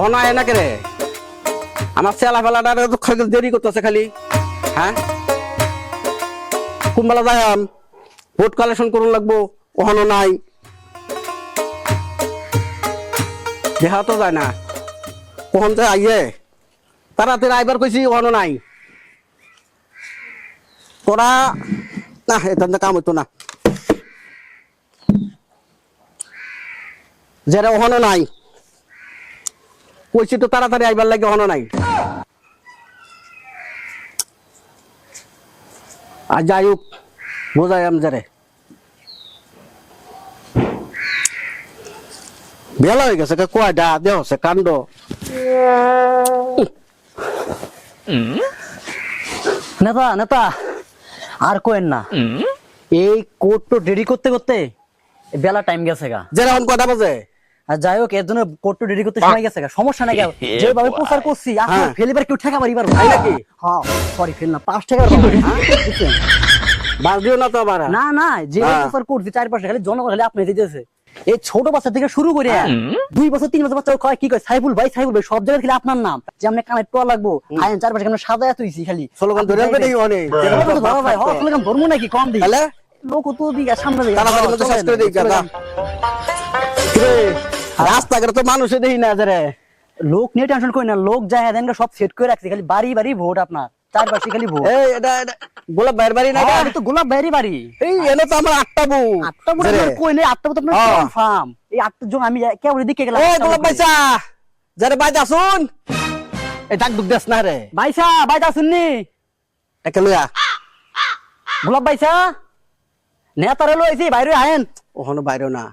কখন আয় না রে আমার চেলা ফেলাটা দেরি করতেছে খালি। হ্যাঁ? কোন বেলা যাই ভোট কালেকশন করুন লাগবো কখনো নাই। দেখা তো যায় না। কখন যে আইয়ে, তাড়াতাড়ি আইবার কইছি কখনো নাই। তোরা না, এটা কাম হইতো না। যেটা ওখানে নাই কইছি তো তাড়াতাড়ি আইবার লাগে ওখানে নাই? আর যাই হোক বোঝাই আম যারে। বেলা হয়ে গেছে কয়টা দেহ সে কাণ্ড। নেতা নেতা আর কোয়েন না। এই কোর্ট তো রেডি করতে করতে বেলা টাইম গেছে গা। যেরকম কটা বাজে যাই হোক এর জন্য কোর্ট রেডি করতে সময় গেছে সমস্যা নাই যেভাবে প্রচার করছি আপনি হ্যাঁ। ফেলিবার কেউ ঠেকা পারিবার তাই নাকি? হ্যাঁ সরি ফেল না পাঁচ টাকা দিও না তো আবার। না না যে হ্যাঁ। প্রচার করছি চারপাশে খালি জনগণ খালি আপনি দিতেছে এই ছোট বাচ্চা থেকে শুরু করে দুই বছর তিন বছর বাচ্চা কয় কি কয়? সাইফুল ভাই সাইফুল ভাই সব জায়গায় খালি আপনার নাম। যে আপনি কানে টোয়া লাগবো আইন চারপাশে কেমন সাজায় তুইছি খালি। স্লোগান ধরে আনবে দেখি অনেক? ধরো ভাই হ্যাঁ স্লোগান ধরবো নাকি কম দিই। লোক তো দিকে সামনে দিকে তাড়াতাড়ি মধ্যে শেষ করে দিই দাদা। রাস্তাঘাটে তো মানুষে দেখি না যারে লোক নিয়ে টেনশন করি না লোক যায় দেন সব সেট করে রাখছে খালি বাড়ি বাড়ি ভোট আপনার। চারপাশে খালি ভোট। এই এটা গোলাপ বাইর বাড়ি না হ্যাঁ, এটা? তো গোলাপ বাড়ি বাড়ি। এই এনে তো আমার আটটা বউ। আটটা যারে। কই নেই? আটটা ভোট আপনার হ্যাঁ। কনফার্ম এই আটটা জন আমি কেবল দিকে গেলাম এই গোলাপ বাইসা যারে বাইতে আসুন এই ডাক দুক দেস না রে। বাইসা বাইটা শুননি? একে লইয়া। গোলাপ বাইসা নেতারে লইছি বাইরে আহেন। ওখানে বাইরে না।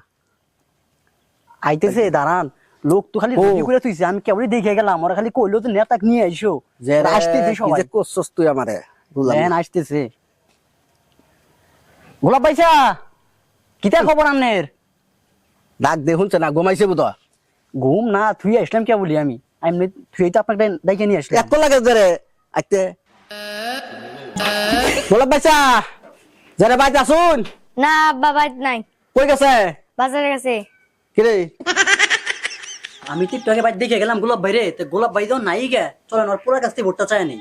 আইতেছে দাঁড়ান। লোক তো খালি ও। করে তুইছে আমি কেবলই দেখে গেলাম ওরা খালি কইলো তো নেতাক নিয়ে আইসো। যে আসতেছে সবাই যে করছস তুই আমারে? বুঝলাম হ্যাঁ আসতেছে। গোলাপ বাইসা কিতা খবর আন্নের ডাক দে শুনছে না? ঘুমাইছে বুধ ঘুম না তুই আসলাম কে বলি আমি। আমি তুই তো আপনাকে ডাইকে নিয়ে আসলাম। এত লাগে যারে আইতে। গোলাপ বাইসা যারে বাইতে আসুন। না আব্বা বাইত নাই। কই গেছে? বাজারে গেছে। কি রে আমি তো একটু আগে বাইর দেখে গেলাম গোলাপ বাইরে তো গোলাপ বাই যাও নাই গে। চলেন ওর পুরা কাছ থেকে ভোটটা চায় নেই।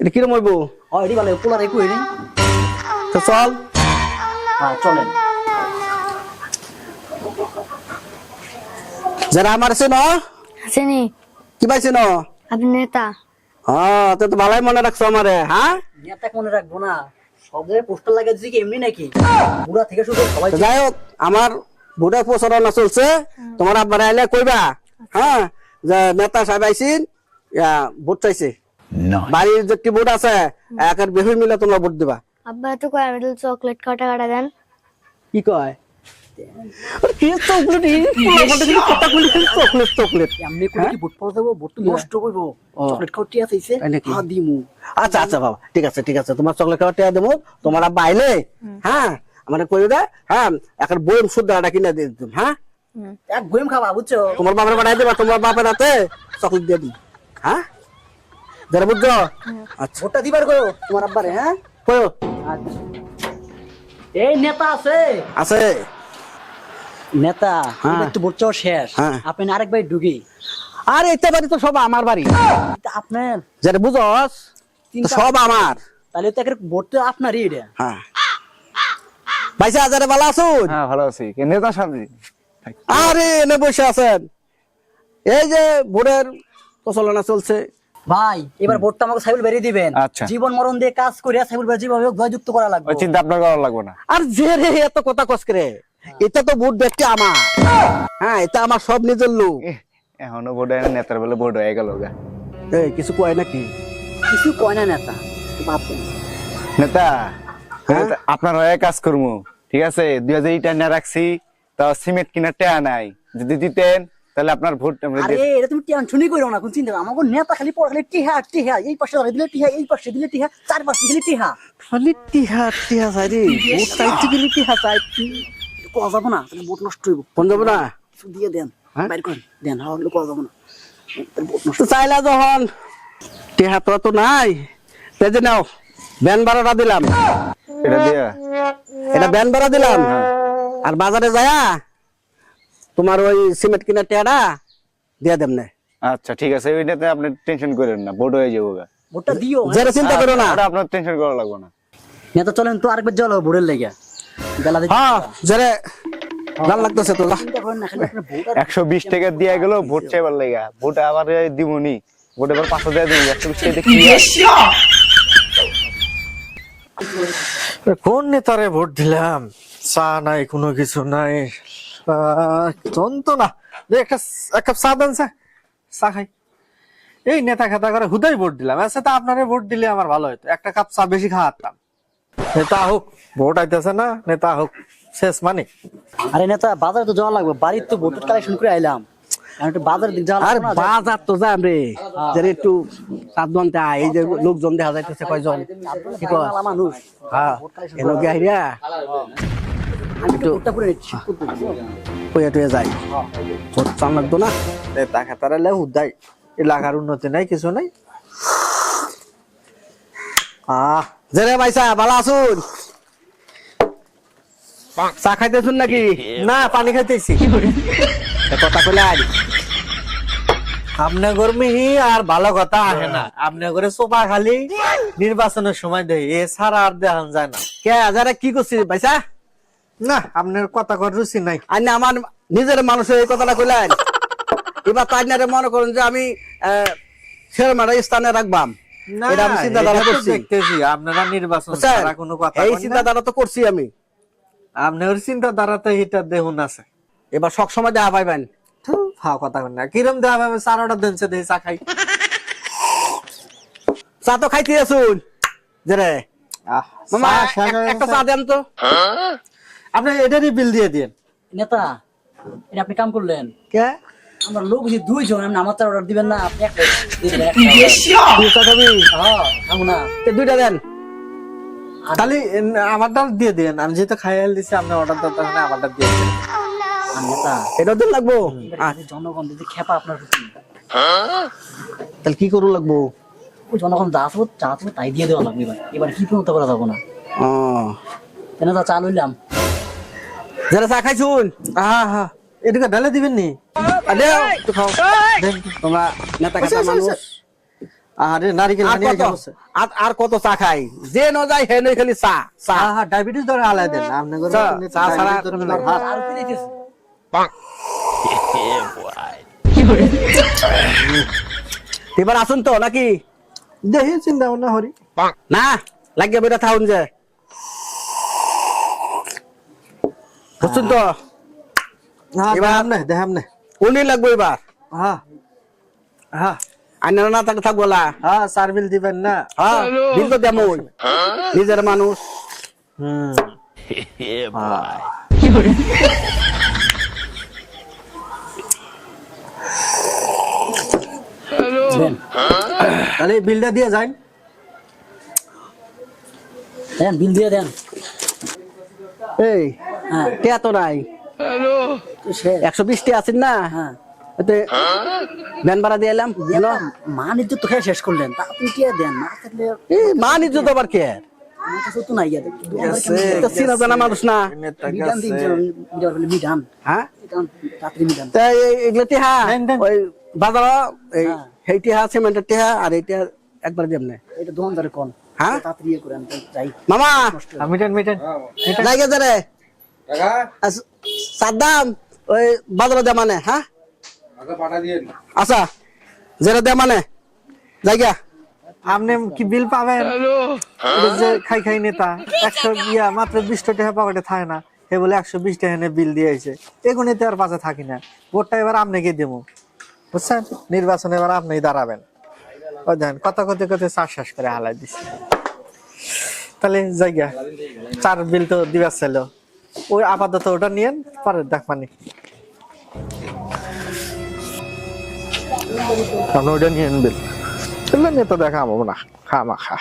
এটা কিরম হইব? ও এটি ভালো পোলার একু হইনি তো চল। হ্যাঁ চলেন। যারা আমার আছে ন আসেনি কি পাইছে ন আপনি নেতা। হ্যাঁ তো তো ভালোই মনে রাখছো আমারে হ্যাঁ? নেতা মনে রাখব না। সব জায়গায় পোস্টার লাগাচ্ছি কি এমনি নাকি? পুরা থেকে শুধু সবাই যাই হোক আমার ভোটের প্রচারণা চলছে তোমার আব্বার আইলে কইবা হ্যাঁ যে নেতা সাহেব আইসিন ভোট চাইছে। বাড়ির যে কি ভোট আছে একের বেহুই মিলে তোমরা ভোট দিবা। আব্বা তো কয় আমি চকলেট কাটা কাটা দেন। কি কয়? কি চকলেট চকলেট চকলেট। এমনি করে কি ভোট পাওয়া যাব ভোট তো নষ্ট করব ও। চকলেট খাওয়া টিয়া চাইছে হ্যাঁ দিমু আচ্ছা আচ্ছা বাবা ঠিক আছে ঠিক আছে। তোমার চকলেট খাওয়া টিয়া দেবো তোমার আব্বা আইলে হ্যাঁ আমার কই দে হ্যাঁ এখন বইম আটা কিনে দিয়ে হ্যাঁ? এক গোয়েম খাবা বুঝছ? তোমার বাবার বানাই দেবা তোমার বাপের হাতে চকলেট দিয়ে দিই হ্যাঁ? যারা বুঝছ? আচ্ছা। ভোটটা দিবার তোমার আব্বারে হ্যাঁ? কয়ো আচ্ছা। এই নেতা আছে? আছে। নেতা হ্যাঁ। এবার তো শেষ। হ্যাঁ। আপনি আরেক ভাই ঢুকি। আর এটা বাড়ি তো সব আমার বাড়ি। আপনার? যেটা বুঝস সব আমার। তাহলে তো একের ভোট তো আপনারই এটা হ্যাঁ। ভাইসা হাজারে ভালো আছুন? হ্যাঁ ভালো আছি। কে নেতা সামনে আরে এনে বসে আছেন। এই যে ভোরের প্রচলনা চলছে। ভাই এবার ভোটটা আমাকে সাইবুল বেরিয়ে দিবেন। আচ্ছা। জীবন মরণ দিয়ে কাজ করিয়া সাইবুল ভাই যেভাবে জয়যুক্ত করা লাগবে। চিন্তা আপনার করা লাগবে না। আর যে রে এত কথা কস করে এটা তো ভোট দেখতে আমার। হ্যাঁ এটা আমার সব নিজের লোক। এখনও বোর্ড হয় না নেতার বেলা বোর্ড হয়ে গেল গা। এই কিছু কয় নাকি? কিছু কয় না নেতা। হ্যাঁ? নেতা, আপনার হয়ে কাজ করব ঠিক আছে? দুই হাজার ইটা না রাখছি তাও সিমেন্ট কিনার টেয়া নাই। যদি দিতেন তাহলে আপনার ভোট আমরা আরে এটা তুমি টেনশনই করো না কোন চিন্তা করো। আমাকে নেতা খালি পড়া খালি টিহা টিহা এই পাশে দাঁড়িয়ে দিলে টিহা এই পাশে দিলে টিহা চার পাশে দিলে টিহা। খালি টিহা টিহা চাই রে। ভোট চাইতে গেলে টিহা চাই। কোয়া যাব না তাহলে ভোট নষ্ট হইব। কোন যাব না? কিছু দিয়ে দেন হ্যাঁ? বাইর করেন। দেন হলে কোয়া যাব না। তাহলে ভোট নষ্ট তো চাইলা যখন টিহা তো তো নাই। তেজে নাও ব্যান বারোটা দিলাম। এটা দিয়া। এটা ব্যান ভাড়া দিলাম। আর বাজারে যায়া তোমার ওই সিমেন্ট কিনা টেয়ারা দিয়ে দেম নে। আচ্ছা ঠিক আছে। ওইটাতে আপনি টেনশন করেন না। ভোট হয়ে যাব ভোটটা দিও। যারা চিন্তা করো না। ওটা আপনার টেনশন করা লাগবে না। নেতা চলেন তো আরেকবার জল ভোটের লেগে। বেলা দেখি হ্যাঁ যারা ভালো লাগতেছে তো একশো বিশ টাকা দিয়ে গেল ভোট চাইবার লেগা। ভোট আবার দিবনি ভোট এবার পাঁচশো টাকা দিব একশো বিশ টাকা হয়? কোন নেতারে ভোট দিলাম? চা নাই, কোনো কিছু নাই। যন্ত্রণা একটা এক কাপ চা দেন, চা। চা খাই। এই নেতা খেতা করে হুদাই ভোট দিলাম। আচ্ছা তা আপনারে ভোট দিলে আমার ভালো হতো একটা কাপ চা বেশি খাওয়াতাম। নেতা হোক, ভোট আইতেছে না, নেতা হোক। শেষ মানে। আরে নেতা, বাজারে তো যাওয়া লাগবে। বাড়ির তো ভোটের কালেকশন করে আইলাম। এখন একটু বাজারের দিক যাওয়া আর বাজার তো যাম রে। যারা একটু সাত এই যে লোকজন দেখা যাইতেছে কয়জন? কয়? মালা মানুষ। হ্যাঁ একটু টুয়ে যাই। চান লাগতো না? এলাকার উন্নতি নাই কিছু নাই। আহ জেরে ভাইসা ভালো আসুন চা খাইতেছুন নাকি? না পানি খাইতেছি। কথা কইলে আই আপনি গরমিহি আর ভালো কথা আসে না। আপনি করে সোফা খালি নির্বাচনের সময় দেয় আর দেখান যায় না। কে যারা কি করছিস ভাইসা? না আপনার কথা কর রুচি নাই। আর আমার নিজের মানুষের এই কথাটা কইলেন এবার তাই না মনে করুন যে আমি শেরমারা স্থানে রাখবাম। না এটা আমি চিন্তা ধারা এটা তো করছি। দেখতেছি। আপনারা নির্বাচন? ছাড়া কোনো কথা এই কন না। চিন্তা ধারা তো করছি আমি। আপনার চিন্তা ধারাতে এটা দেখুন আছে। এবার সব সময় দেখা পাইবেন ফাও কথা কন না। কিরম অর্ডার দিনছে দেই চা খাই। চা তো খাইতে আসুন মামা হয়ে একটা চা দেন তো। আপনি এটারই বিল দিয়ে দিন নেতা এটা আপনি কাম করলেন। কে? আমরা লোক যে দুইজন আপনি আমার অর্ডার দিবেন না আপনি একটা দিবেন, একটা। হ্যাঁ, দুইটা দেন। এন, আমারটা দিয়ে দিন। আমি যেহেতু খাইয়াল দিছি আপনি অর্ডার দিতে হবে আমারটা দিয়ে দিন। এটা দিন লাগবো। জনগণ যদি খেপা আপনার তাহলে কি করু লাগবো? জনগণ যা আসব যা আসব তাই দিয়ে দেওয়া লাগবে এবার। এবার কি প্রমত করা যাব না? ও। তাই নেতা চা লইলাম। যারা চা খাইছুন? হ্যাঁ হ্যাঁ এদিকে ঢালে দিবেন নি? আরে তো খাও। তোমরা নেতা কাটা মানুষ। আরে নারিকেল আর হানি কত? আর আর কত চা খাই? যে ন যায় হে নই খালি চা। চা। হ্যাঁ হ্যাঁ ডায়াবেটিস ধরে আলাই দেন আপনি করে চা, আপনি। আর কি এবার আসুন তো নাকি? দেখি চিন্তা ভাবনা হরি না লাগিয়ে বেটা থাকুন যে। বুঝছেন তো? হ্যাঁ এবার- দেখাম না দেখাম না। উনি লাগবো এবার। হ্যাঁ হ্যাঁ। আইনা না থাকলে থাকব না হ্যাঁ সার বিল দিবেন না। হ্যাঁ দিন তো তেমন নিজের মানুষ। হুম। তাহলে বিলটা দিয়ে যাই। দেন বিল দিয়ে দেন। এই হ্যাঁ। টিয়া তো নাই। একশো বিশটি আছেন না? হ্যাঁ। ভাড়া দিয়ে এলাম তো খেয়ে শেষ করলেন তা আপনি কি দেন? না থাকলে আবার কে? হ্যাঁ? হ্যাঁ। একবার এটা হ্যাঁ? তাড়াতাড়ি যাই। মামা! মিটেন মিটেন লাগে যারে। আস- সাদ্দাম ওই বাজারে দে মানে হ্যাঁ? আচ্ছা যেটা দে মানে। জায়গা আপনি কি বিল পাবেন? যে খাই খাই নেতা একশো ইয়া মাত্র বিশ টাকা পকেটে থাকে না। এ বলে একশো বিশ টাকা এনে বিল দিয়েছে এগুলিতে আর পাশে থাকি না। ভোটটা এবার আপনাকে দেবো বুঝছেন? নির্বাচনে এবার আপনি দাঁড়াবেন। ও দেন কত কত কত চাষ শেষ করে হালাই দিছে। তাহলে জায়গা চার বিল তো দিবার ছিল। ওই আপাতত ওটা নিয়েন পরে দেখ মানে আপনি ওটা নিয়েন বিল তাহলে নেতা দেখা হব না খা মা খা